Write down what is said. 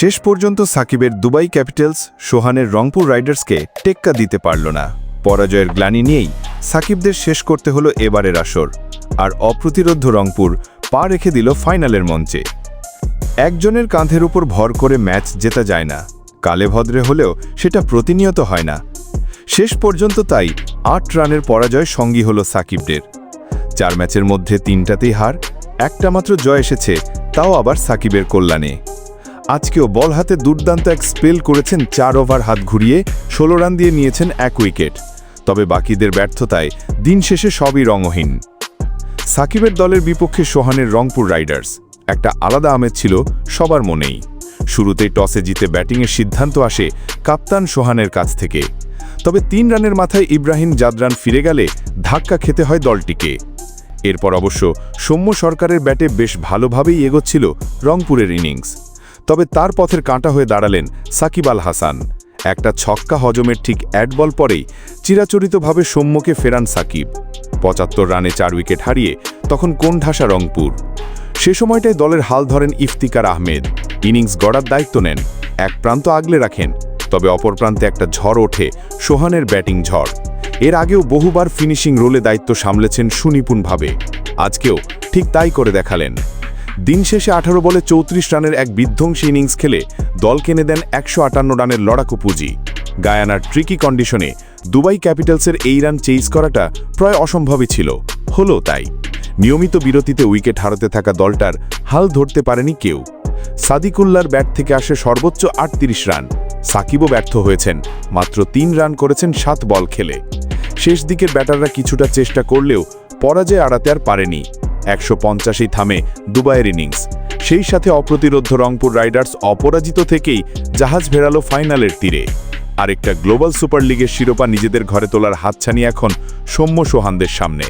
শেষ পর্যন্ত সাকিবের দুবাই ক্যাপিটালস সোহানের রংপুর রাইডার্সকে টেক্কা দিতে পারল না। পরাজয়ের গ্লানি নিয়েই সাকিবদের শেষ করতে হলো এবারের আসর। আর অপ্রতিরোধ রংপুর পা রেখে দিল ফাইনালের মঞ্চে। একজনের কাঁধের উপর ভর করে ম্যাচ জেতা যায় না। কালে ভদ্রে হলেও সেটা প্রতিনিয়ত হয় না। শেষ পর্যন্ত তাই আট রানের পরাজয় সঙ্গী হল সাকিবদের। চার ম্যাচের মধ্যে তিনটাতেই হার, একটা মাত্র জয় এসেছে, তাও আবার সাকিবের কল্যাণে। আজকেও বল হাতে দুর্দান্ত এক স্পেল করেছেন চার ওভার হাত ঘুরিয়ে, ষোলো রান দিয়ে নিয়েছেন এক উইকেট। তবে বাকিদের ব্যর্থতায় দিন শেষে সবই রঙহীন। সাকিবের দলের বিপক্ষে সোহানের রংপুর রাইডার্স, একটা আলাদা আমেজ ছিল সবার মনেই। শুরুতেই টসে জিতে ব্যাটিংয়ের সিদ্ধান্ত আসে কাপ্তান সোহানের কাছ থেকে। তবে তিন রানের মাথায় ইব্রাহিম জাদরান ফিরে গেলে ধাক্কা খেতে হয় দলটিকে। এরপর অবশ্য সৌম্য সরকারের ব্যাটে বেশ ভালোভাবেই এগোচ্ছিল রংপুরের ইনিংস। তবে তার পথের কাঁটা হয়ে দাঁড়ালেন সাকিব আল হাসান। একটা ছক্কা হজমের ঠিক অ্যাড বল পরেই চিরাচরিতভাবে সৌম্যকে ফেরান সাকিব। পঁচাত্তর রানে চার উইকেট হারিয়ে তখন কোণঠাসা রংপুর। সে সময়টায় দলের হাল ধরেন ইফতিকার আহমেদ। ইনিংস গড়ার দায়িত্ব নেন। এক প্রান্ত আগলে রাখেন, তবে অপর প্রান্তে একটা ঝড় ওঠে, সোহানের ব্যাটিং ঝড়। এর আগেও বহুবার ফিনিশিং রোলে দায়িত্ব সামলেছেন সুনিপুণভাবে আজকেও ঠিক তাই করে দেখালেন। দিন শেষে আঠারো বলে চৌত্রিশ রানের এক বিধ্বংসী ইনিংস খেলে দল কিনে দেন একশো আটান্ন রানের লড়াকু পুঁজি। গায়ানার ট্রিকি কন্ডিশনে দুবাই ক্যাপিটালসের এই রান চেইজ করাটা প্রায় অসম্ভবই ছিল। হলো তাই। নিয়মিত বিরতিতে উইকেট হারাতে থাকা দলটার হাল ধরতে পারেনি কেউ। সাদিকুল্লার ব্যাট থেকে আসে সর্বোচ্চ আটত্রিশ রান। সাকিবও ব্যর্থ হয়েছেন, মাত্র তিন রান করেছেন সাত বল খেলে। শেষ দিকের ব্যাটাররা কিছুটা চেষ্টা করলেও পরাজয় আড়াতে আর পারেনি। একশো পঞ্চাশেই থামে দুবাইয়ের ইনিংস। সেই সাথে অপ্রতিরোধ রংপুর রাইডার্স অপরাজিত থেকেই জাহাজ ভেড়ালো ফাইনালের তীরে। আরেকটা গ্লোবাল সুপার লিগের শিরোপা নিজেদের ঘরে তোলার হাতছানি এখন সৌম্য সোহানদের সামনে।